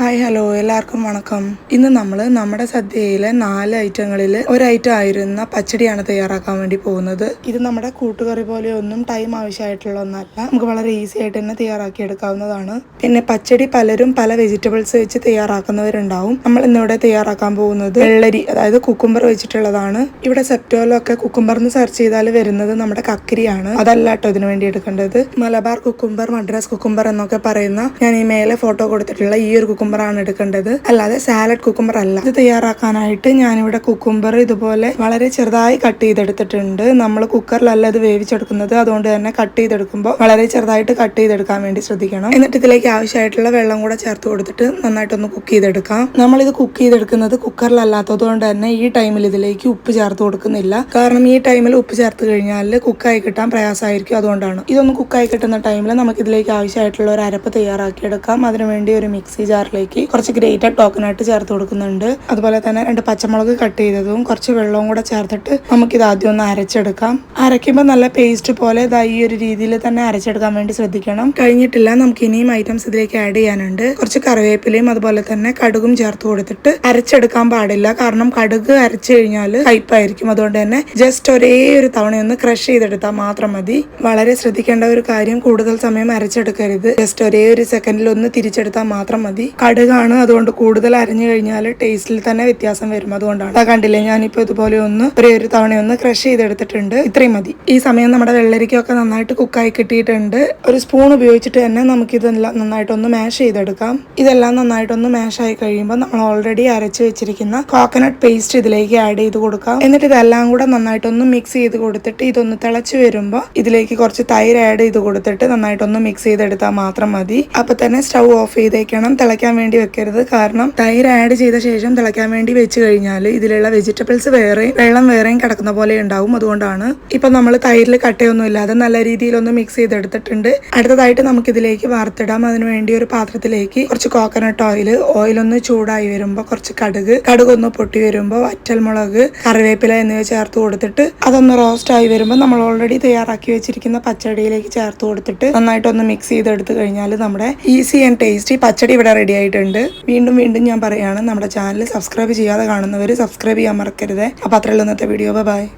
Hi hello എല്ലാവർക്കും വണക്കം. ഇന്ന് നമ്മൾ നമ്മുടെ സദ്യയിലെ നാല് ഐറ്റങ്ങളിൽ ഒരു ഐറ്റം ആയിരുന്ന പച്ചടിയാണ് തയ്യാറാക്കാൻ വേണ്ടി പോകുന്നത്. ഇത് നമ്മുടെ കൂട്ടുകറി പോലെ ഒന്നും ടൈം ആവശ്യമായിട്ടുള്ള ഒന്നല്ല. നമുക്ക് വളരെ ഈസി ആയിട്ട് തന്നെ തയ്യാറാക്കി എടുക്കാവുന്നതാണ് പിന്നെ പച്ചടി പലരും പല വെജിറ്റബിൾസ് വെച്ച് തയ്യാറാക്കുന്നവരുണ്ടാവും. നമ്മൾ ഇന്നിവിടെ തയ്യാറാക്കാൻ പോകുന്നത് വെള്ളരി അതായത് കുക്കുംബർ വെച്ചിട്ടുള്ളതാണ്. ഇവിടെ സെപ്റ്റോലൊക്കെ കുക്കുംബർന്ന് സെർച്ച് ചെയ്താൽ വരുന്നത് നമ്മുടെ കക്കരിയാണ്. അതല്ല കേട്ടോ ഇതിനു വേണ്ടി എടുക്കേണ്ടത്. മലബാർ കുക്കുംബർ മദ്രാസ് കുക്കുംബർ എന്നൊക്കെ പറയുന്ന ഞാൻ ഈ മേലെ ഫോട്ടോ കൊടുത്തിട്ടുള്ള ഈ ഒരു കുക്കുംബർ ആണ് എടുക്കേണ്ടത്. അല്ലാതെ സാലഡ് കുക്കുംബർ അല്ല. ഇത് തയ്യാറാക്കാനായിട്ട് ഞാനിവിടെ കുക്കുംബർ ഇതുപോലെ വളരെ ചെറുതായി കട്ട് ചെയ്തെടുത്തിട്ടുണ്ട്. നമ്മൾ കുക്കറിലല്ല ഇത് വേവിച്ചെടുക്കുന്നത്. അതുകൊണ്ട് തന്നെ കട്ട് ചെയ്തെടുക്കുമ്പോൾ വളരെ ചെറുതായിട്ട് കട്ട് ചെയ്തെടുക്കാൻ വേണ്ടി ശ്രദ്ധിക്കണം. എന്നിട്ട് ഇതിലേക്ക് ആവശ്യമായിട്ടുള്ള വെള്ളം കൂടെ ചേർത്ത് കൊടുത്തിട്ട് നന്നായിട്ടൊന്ന് കുക്ക് ചെയ്തെടുക്കാം. നമ്മളിത് കുക്ക് ചെയ്തെടുക്കുന്നത് കുക്കറിലല്ലാത്തത് കൊണ്ട് തന്നെ ഈ ടൈമിൽ ഇതിലേക്ക് ഉപ്പ് ചേർത്ത് കൊടുക്കുന്നില്ല. കാരണം ഈ ടൈമിൽ ഉപ്പ് ചേർത്ത് കഴിഞ്ഞാൽ കുക്കായി കിട്ടാൻ പ്രയാസമായിരിക്കും അതുകൊണ്ടാണ്. ഇതൊന്ന് കുക്കായി കിട്ടുന്ന ടൈമിൽ നമുക്ക് ഇതിലേക്ക് ആവശ്യമായിട്ടുള്ള ഒരു അരപ്പ് തയ്യാറാക്കിയെടുക്കാം. അതിനുവേണ്ടി ഒരു മിക്സി ജാറിലേക്ക് കുറച്ച് ഗ്രേറ്റഡ് ടോക്കനായിട്ട് ചേർത്ത് കൊടുക്കുന്നുണ്ട്. അതുപോലെ തന്നെ രണ്ട് പച്ചമുളക് കട്ട് ചെയ്തതും കുറച്ച് വെള്ളവും കൂടെ ചേർത്തിട്ട് നമുക്ക് ഇത് ആദ്യം ഒന്ന് അരച്ചെടുക്കാം. അരയ്ക്കുമ്പോൾ നല്ല പേസ്റ്റ് പോലെ ഇതാ ഈ ഒരു രീതിയിൽ തന്നെ അരച്ചെടുക്കാൻ വേണ്ടി ശ്രദ്ധിക്കണം. കഴിഞ്ഞിട്ടില്ല നമുക്ക് ഇനിയും ഐറ്റംസ് ഇതിലേക്ക് ആഡ് ചെയ്യാനുണ്ട്. കുറച്ച് കറിവേപ്പിലയും അതുപോലെ തന്നെ കടുകും ചേർത്ത് കൊടുത്തിട്ട് അരച്ചെടുക്കാൻ പാടില്ല. കാരണം കടുക് അരച്ചു കഴിഞ്ഞാൽ കയ്പായിരിക്കും അതുകൊണ്ട് തന്നെ ജസ്റ്റ് ഒരേ ഒരു തവണ ഒന്ന് ക്രഷ് ചെയ്തെടുത്താൽ മാത്രം മതി. വളരെ ശ്രദ്ധിക്കേണ്ട ഒരു കാര്യം കൂടുതൽ സമയം അരച്ചെടുക്കരുത്. ജസ്റ്റ് ഒരേ ഒരു സെക്കൻഡിൽ ഒന്ന് തിരിച്ചെടുത്താൽ മാത്രം മതി. കടുകാണ്. അതുകൊണ്ട് കൂടുതൽ അരഞ്ഞു കഴിഞ്ഞാൽ ടേസ്റ്റിൽ തന്നെ വ്യത്യാസം വരും. അതുകൊണ്ടാണ്. അതാ കണ്ടില്ലേ ഞാനിപ്പോ ഇതുപോലെ ഒന്ന് ഒരേ ഒരു തവണ ഒന്ന് ക്രഷ് ചെയ്തെടുത്തിട്ടുണ്ട്. ഇത്രയും മതി. ഈ സമയം നമ്മുടെ വെള്ളരിക്കൊക്കെ നന്നായിട്ട് കുക്കായി കിട്ടിയിട്ടുണ്ട്. ഒരു സ്പൂൺ ഉപയോഗിച്ചിട്ട് തന്നെ നമുക്ക് ഇതെല്ലാം നന്നായിട്ടൊന്ന് മാഷ് ചെയ്തെടുക്കാം. ഇതെല്ലാം നന്നായിട്ടൊന്ന് മാഷ് ആയി കഴിയുമ്പോൾ നമ്മൾ ഓൾറെഡി അരച്ച് വെച്ചിരിക്കുന്ന കോക്കനട്ട് പേസ്റ്റ് ഇതിലേക്ക് ആഡ് ചെയ്ത് കൊടുക്കാം. എന്നിട്ട് ഇതെല്ലാം കൂടെ നന്നായിട്ടൊന്ന് മിക്സ് ചെയ്ത് കൊടുത്തിട്ട് ഇതൊന്ന് തിളച്ച് വരുമ്പോൾ ഇതിലേക്ക് കുറച്ച് തൈര് ആഡ് ചെയ്ത് കൊടുത്തിട്ട് നന്നായിട്ടൊന്ന് മിക്സ് ചെയ്തെടുത്താൽ മാത്രം മതി. അപ്പോൾ തന്നെ സ്റ്റൗ ഓഫ് ചെയ്തേക്കണം. തിളയ്ക്കാൻ വേണ്ടി വെക്കരുത്. കാരണം തൈര് ആഡ് ചെയ്ത ശേഷം തിളയ്ക്കാൻ വേണ്ടി വെച്ച് കഴിഞ്ഞാൽ ഇതിലുള്ള വെജിറ്റബിൾസ് വേറെയും വെള്ളം വേറെയും കിടക്കുന്ന പോലെ ഉണ്ടാവും. അതുകൊണ്ടാണ് ഇപ്പം നമ്മൾ തൈരിൽ കട്ടയൊന്നും ഇല്ലാതെ നല്ല രീതിയിലൊന്ന് മിക്സ് ചെയ്തെടുത്തിട്ടുണ്ട്. അടുത്തതായിട്ട് നമുക്ക് ഇതിലേക്ക് വാർത്തിടാം അതിനുവേണ്ടി ഒരു പാത്രത്തിലേക്ക് കുറച്ച് കോക്കനട്ട് ഓയിൽ ഓയിലൊന്ന് ചൂടായി വരുമ്പോൾ കുറച്ച് കടുക് കടുക് ഒന്ന് പൊട്ടി വരുമ്പോൾ വറ്റൽമുളക് കറിവേപ്പില എന്നിവ ചേർത്ത് കൊടുത്തിട്ട് അതൊന്ന് റോസ്റ്റ് ആയി വരുമ്പോൾ നമ്മൾ ഓൾറെഡി തയ്യാറാക്കി വെച്ചിരിക്കുന്ന പച്ചടിയിലേക്ക് ചേർത്ത് കൊടുത്തിട്ട് നന്നായിട്ടൊന്ന് മിക്സ് ചെയ്തെടുത്ത് കഴിഞ്ഞാൽ നമ്മുടെ ഈസി ആൻഡ് ടേസ്റ്റി പച്ചടി ഇവിടെ റെഡി ആയിട്ടുണ്ട് വീണ്ടും വീണ്ടും ഞാൻ പറയാണ് നമ്മുടെ ചാനൽ സബ്സ്ക്രൈബ് ചെയ്യാതെ കാണുന്നവർ സബ്സ്ക്രൈബ് ചെയ്യാൻ മറക്കരുത്. അപ്പോൾ അത്രയുള്ള ഇന്നത്തെ വീഡിയോ. ബൈ.